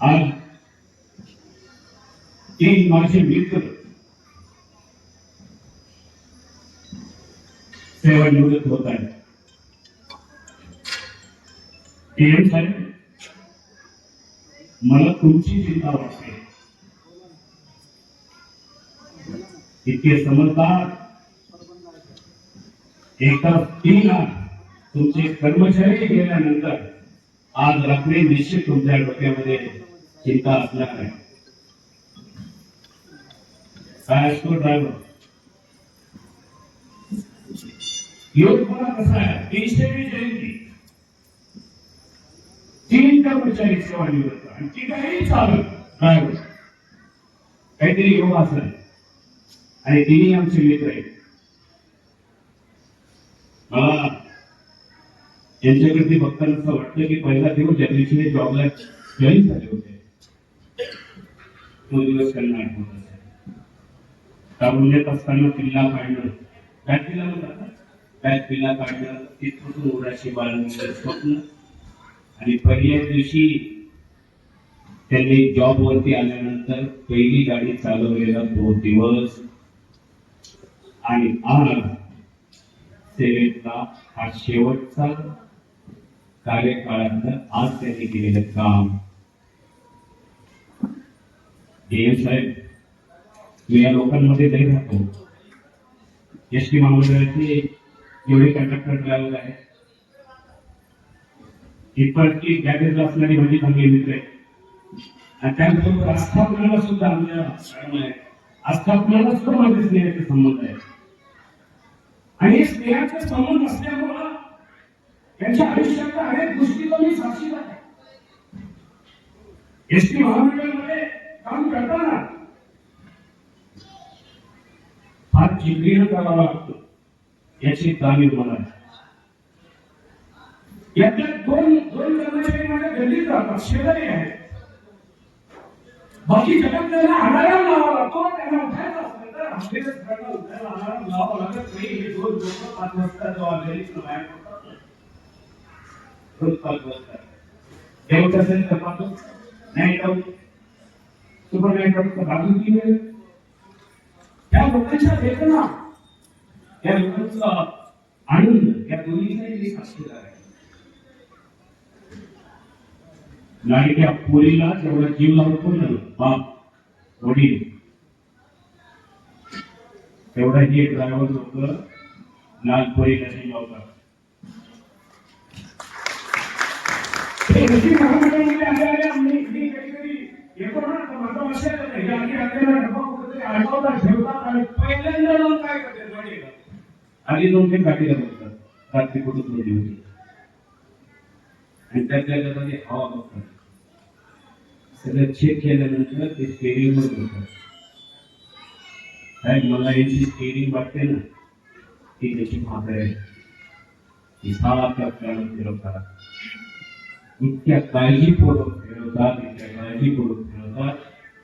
आज तीन माझे मित्र. सेवानिवृत्त होत आहेत. पीएम साहेब मला तुमची चिंता वाटते. इतके समजदार एकदा तीन तुमचे कर्मचारी गेल्यानंतर आज रात्री निश्चित तुमच्या डोक्यामध्ये चिंता आहे काय असतो ड्रायव्हर योग कसा आहे तीनशेवी जयंती तीन कर्मचारी सेवानिवृत्त आणि तिघाही काहीतरी योग असेल आणि तिन्ही आमचे मित्र आहेत मला यांच्याकडे वाटतं की पहिला दिवस दिवशी जॉबला जॉईन झाले होते तो दिवस त्यांना आठवत असेल कारुण्यात असताना किल्ला काढणं काय किल्ला म्हणतात काय किल्ला काढणं तिथून उराशी बाळगणं स्वप्न आणि पहिल्याच दिवशी त्यांनी जॉब वरती आल्यानंतर पहिली गाडी चालवलेला तो दिवस आणि आज सेवेचा हा शेवटचा कार्यकाळातलं आज त्यांनी केलेलं काम डीएम साहेब मी या लोकांमध्ये नाही राहतो एस टी महामंडळाचे एवढे कंडक्टर ड्रायव्हर आहेत इथपर्यंतची गॅरेजला असणारी माझी चांगली मित्र आहे आणि त्याबरोबर आस्थापनाला सुद्धा आमच्या आस्थापनाला सुद्धा माझे स्नेहाचे संबंध आहे आणि हे संबंध असल्यामुळं त्यांच्या आयुष्यातल्या अनेक गोष्टीचा मी साक्षीदार आहे एस टी महामंडळामध्ये काम करताना फार जिद्दीनं करावं लागतं याची जाणीव मला आहे यातल्या दोन दोन कर्मचारी माझ्या गल्लीत राहतात शेजारी आहेत बाकी जगात त्यांना अलाराम लावावा लागतो त्यांना उठायचं असलं तर हल्लीच त्यांना उठायला अलाराम लावावा लागत नाही हे दोन लोक पाच वाजता घरीच बाहेर पडतात रोज पाच वाजता जेवत असेल तर पाच नाही जाऊ सुपर नाही जाऊ तर बाजू त्या लोकांच्या वेदना या लोकांचा आनंद या दोन्हीचाही मी साक्षीदार आहे लाडक्या पोरीला जेवढा जीव लावतो ना बाप वडील तेवढा ही ड्रायव्हर लोक लाल पोरीला जीव लावतात हे ऋषी महामंडळामध्ये आले आले आम्ही मी काहीतरी येतो ना. तर माझा लक्षात आधी आपल्याला डबा कुठेतरी ठेवतात आणि पहिल्यांदा जाऊन काय करतात गाडीला आधी दोन तीन गाडीला बसतात. रात्री कुठं होती होती. आणि त्यातल्या त्यामध्ये हवा बघतात. सगळं चेक केल्यानंतर ते स्टेरिंग वर बघतात साहेब मला याची स्टेरिंग वाटते ना ती त्याची भाकर आहे ती सारख्या प्राण फिरवतात. इतक्या काळजीपूर्वक फिरवतात इतक्या काळजीपूर्वक फिरवतात.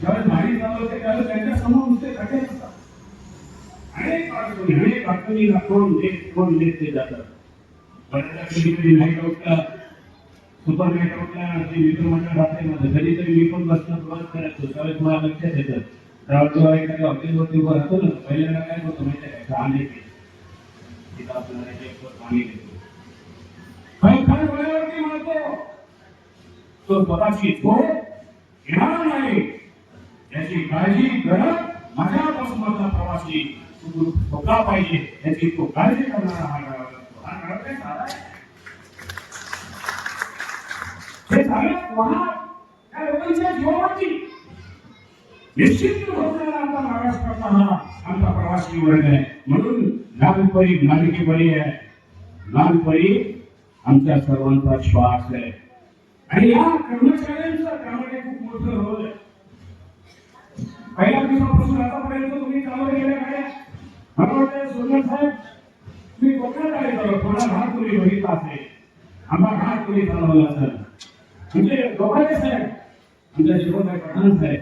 ज्यावेळेस भारी चालवते त्यावेळेस त्यांच्या समोर नुसते खटे असतात अनेक अडचणी अनेक अडचणीला तोंड देत तोंड देत ते जातात बऱ्याचदा कधी कधी नाही का सुपर नेटवर्कला जे मित्रमंडळ राहते माझं कधी तरी मी पण बसणं प्रवास करायचो त्यावेळेस मला लक्षात येतं त्यावेळेस जेव्हा एखाद्या हॉटेलवरती उभं राहतो ना पहिल्यांदा काय होतं माहिती आहे का चहा तिथं आपल्याला एक पाणी देतो काही वेळेवरती म्हणतो तो। स्वतःची झोप घेणार नाही याची काळजी करत माझ्यापासून माझा प्रवासी धोका पाहिजे. याची तो काळजी करणारा हा हा आमचा हा प्रवासी वर्ग आहे. म्हणून लालपरी नाविकी परी आहे. लालपरी आमच्या सर्वांचा श्वास आहे. आणि या कर्मचाऱ्यांचं त्यामध्ये मोठं रोल आहे. पहिला पहिल्या दिवसापासून आतापर्यंत तुम्ही चालवल्या गेल्या काय मला वाटतं सोनल साहेब तुम्ही कोकणात आले तर थोडा भाग तुम्ही बघितला असेल आम्हा भाग तुम्ही चालवला असेल म्हणजे लोकांचे साहेब आमच्या शिवभाई पठाण साहेब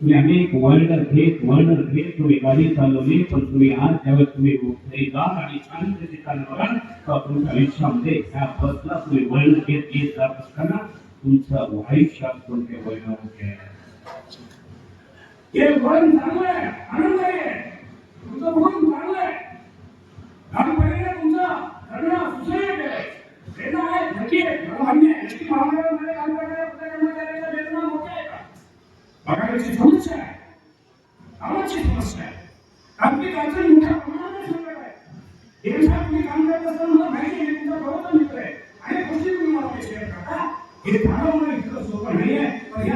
तुम्ही अनेक वर्णर घेत वर्णर घेत तुम्ही गाडी चालवली पण तुम्ही आज ज्यावेळेस तुम्ही गार आणि शांत बघाल तर तुमच्या आयुष्यामध्ये ह्या बसला तुम्ही वर्ण घेत घेत जात असताना तुमचं आयुष्यात कोणते वर्ण होते? हे वळण चांगलं आहे आनंद आहे. तुमचं मन चांगलं आहे लहानपणीला तुमचं लग्न सुसह्य आहे प्रेरणा आहे धकी आहे धर्मान्य आहे. याची महामंडळामध्ये काम करणाऱ्या प्रत्येक कर्मचाऱ्याचा वेतन मोठे आहे. का पगाराची समस्या आहे. कामाची समस्या आहे. तांत्रिक अडचणी मोठ्या प्रमाणात संकट आहे. एवढ्या तुम्ही काम करत असताना मला माहिती आहे तुमचा बरोबर मित्र आहे. आणि गोष्टी तुम्ही मला काही शेअर करता. हे चालवणं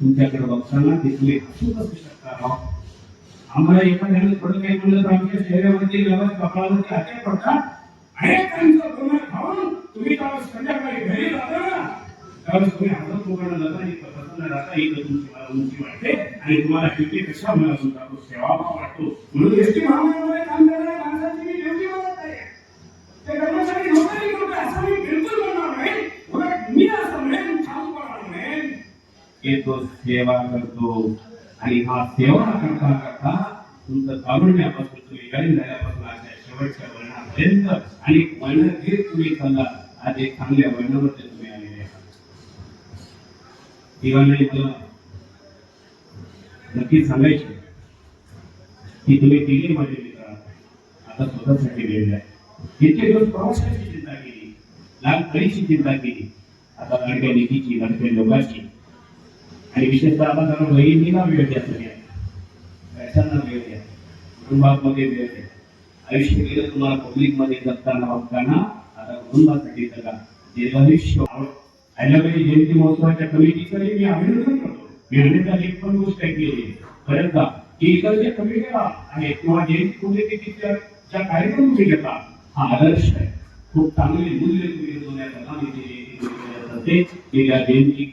तुमच्याकडे बघताना ते तुम्ही कसू शकता आम्हाला एखाद्याने थोडं काही म्हणलं तर आमच्या शहरामध्ये गावात कपाळावरती हाते पडतात अनेकांचं गुन्हा खाऊन तुम्ही त्यावेळेस संध्याकाळी घरी जाता ना त्यावेळेस तुम्ही हसत लोकांना जाता इथं प्रसन्न राहता इथं तुमची मला उंची वाटते आणि तुम्हाला ड्युटीपेक्षा मला तुमचा तो सेवाभाव वाटतो म्हणून एस टी महामंडळामध्ये काम करणाऱ्या की तो सेवा करतो आणि हा सेवा करता करता तुमचं कारुण्यापासून तुम्ही गाडी झाल्यापासून अशा शेवटच्या वर्णापर्यंत आणि वर्ण घेत तुम्ही चालला आज एक चांगल्या वर्णामध्ये तुम्ही आलेले आहात. दिवाळी तुला नक्की सांगायचे. की तुम्ही दिली माझे मित्र आता स्वतःसाठी वेळ आहे. इतके दिवस प्रवासाची चिंता केली लहान कळीची चिंता केली. आता लडक्या निधीची लडक्या लोकांची. आणि विशेषतः आता जरा बहिणीला वेळ द्या तुम्ही पैशांना वेळ द्या कुटुंबामध्ये वेळ द्या आयुष्य गेलं तुम्हाला पब्लिकमध्ये जगताना वागताना आता कुटुंबासाठी जगा जे दीर्घायुष्य हैदराबादी जयंती महोत्सवाच्या कमिटीकडे मी अभिनंदन करतो निर्णयाचा एक पण गोष्ट केली आहे बरं की इतर ज्या कमिट्या आहेत किंवा जयंती पुण्यतिथीच्या ज्या कार्यक्रम तुम्ही घेता हा आदर्श आहे खूप चांगले मूल्य तुम्ही दोन्ही काम जयंती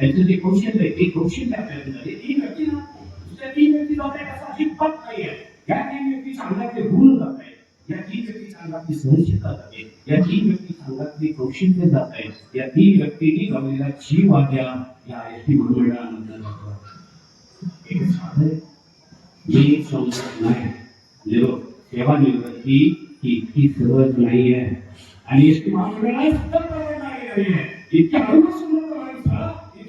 त्यांचं जे कौशल्य ते कौशल्य आपल्यातून जाते ती व्यक्ती दुसऱ्या तीन व्यक्ती जात आहेत असं अजिबात नाही आहे या तीन व्यक्तीच्या अंगातले गुण जात आहेत या तीन व्यक्तीच्या अंगातली सहनशीलता जाते या तीन व्यक्तीच्या अंगातली कौशल्य जात आहे या तीन व्यक्तींनी गवलेला जीव वाद्या या एस टी महामंडळामधनं जातो एक साधं मी समजत नाही जेव्हा सेवानिवृत्ती ही इतकी सहज नाही आहे आणि एस टी महामंडळाला सुद्धा परवडणारी नाही आहे इतकी अनुसंधान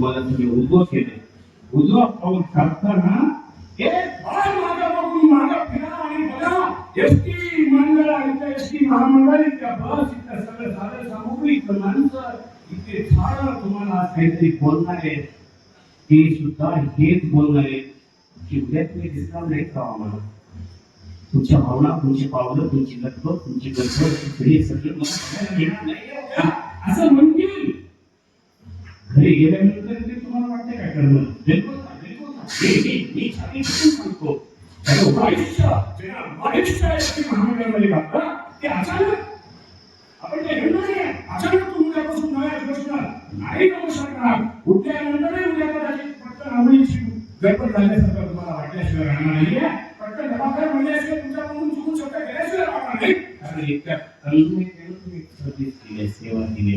ಮನಸ್ಸಿಗೆ ಉದ್ಬೋಸಿದೆ ಉದ್ವ ಅವ್ರು ಕರ್ತನ ಏ ಭಾಳ ಮಾಗಬೇಕು ಮಾಗ ಫಿರಾ ಎಷ್ಟಿ ಮಂಗಳ ಇತ್ತ ಎಷ್ಟಿ ಮಹಾಮಂಗಳ ಇತ್ತ ಬಸ್ ಇತ್ತ ಸಗळ ಸಾರ ಸಾಮಗ್ರಿ ಇತ್ತ माणसं इतके सारं तुम्हाला काहीतरी बोलणार आहे ते सुद्धा हेच बोलणार आहे शिवल्यात तुम्ही दिसणार नाही का आम्हाला तुमच्या भावना तुमची पावलं तुमची लटक तुमची गरज हे सगळं मला येणार नाही असं घरी गेल्यानंतर ते तुम्हाला वाटते काय करणं बिलकुल मी- छाती सांगतो. हो, महामंडळामध्ये ते अचानक आपण ते अचानक तू उद्यापासून नव्या नाही करू शकणार. उठल्यानंतरही उद्या कदाचित आवडीची गडबड झाल्यासारखं तुम्हाला वाटल्याशिवाय राहणार नाहीये. जबाबदार म्हणल्याशिवाय तुमच्याकडून चुकून राहणार नाही. कारण तुम्ही केली सेवा दिली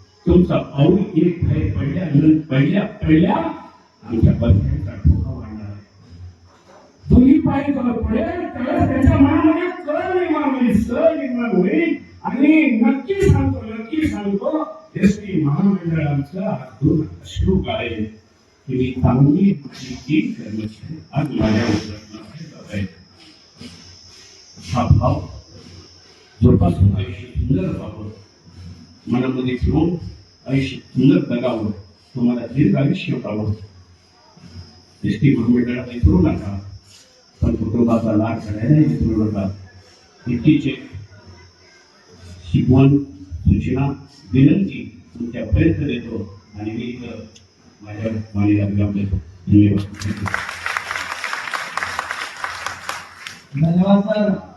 तुमचा पाऊल एक बाहेर पडल्या पडल्या पडल्या आमच्या बसचा ठोका वाढणार दोन्ही पाय जर पडेल तर त्याच्या मनामध्ये कळ निर्माण होईल सर निर्माण होईल. आणि नक्की सांगतो नक्की सांगतो एस टी महामंडळाचा दोन अश्रू गाळे तुम्ही चांगली तीन कर्मचारी आज माझ्या उद्योगामध्ये हा भाव जोपासून आयुष्य सुंदर बाबत मनामध्ये ठेवून आयुष्य सुंदर जगावं. तुम्हाला दीर्घ आयुष्य पावं एस टी महामंडळात विसरू नका. पण कुटुंबाचा लाभ करायला विसरू नका. इतकीचे शिकवण सूचना विनंती तुमच्या प्रयत्न देतो आणि मी माझ्या मानेला विराम देतो. धन्यवाद. धन्यवाद सर.